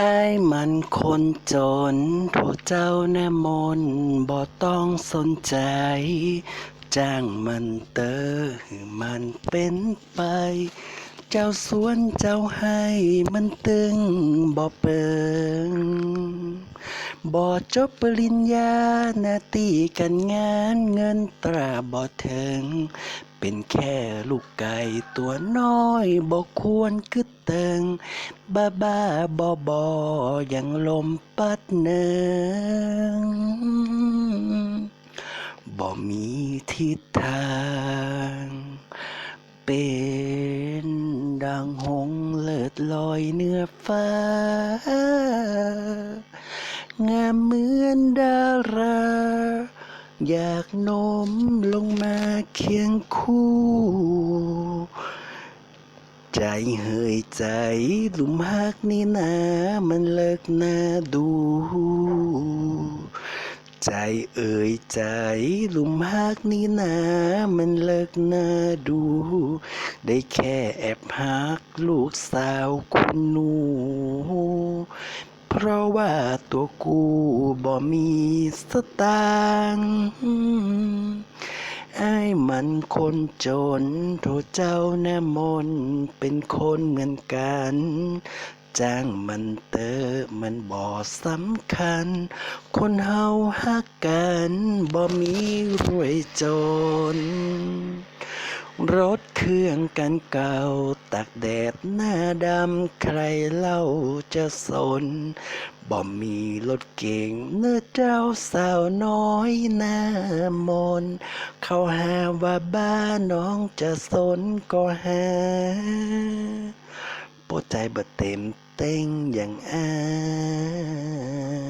อายมันคนจนโทษเจ้าแน่มน์บ่ต้องสนใจ จ้างมันเตอมันเป็นไป เจ้าสวนเจ้าให้มันตึงบ่เปิงบ่จบปริญญาหน้าที่การงานเงินตราบ่ถึง เป็นแค่ลูกไก่ตัวน้อยบ่ควรกึดเติง บ้าบ้าบอบอยังลมปัดเนิงบ่มีทิศทาง เป็น ดังหงเลิศลอยเนื้อฟ้า งามเหมือนดารา อยากโน้มลงมาเคียงคู่ ใจเฮยใจหลุมหักนี่นามันเลิกน่าดู ใจเอ่ยใจลุมหักนี่นามันเลิกน่าดู ได้แค่แอบหักลูกสาวคุณหนู เพราะว่าตัวกูบ่มีสตางค์ไอ้มันคนจนโทษเจ้าแน่มนเป็นคนเหมือนกัน จ้างมันเตอมันบ่สำคัญ คนเฮาฮักกันบ่มีรวยจน รถเครื่องกันเก่าตากแดดหน้าดำใครเล่าจะสน บ่มีรถเก่งเนื้อเจ้าสาวน้อยหน้ามน เขาหาว่าบ้าน้องจะสนก็หา ปวดใจบ่เต็มเต็งอย่างอาย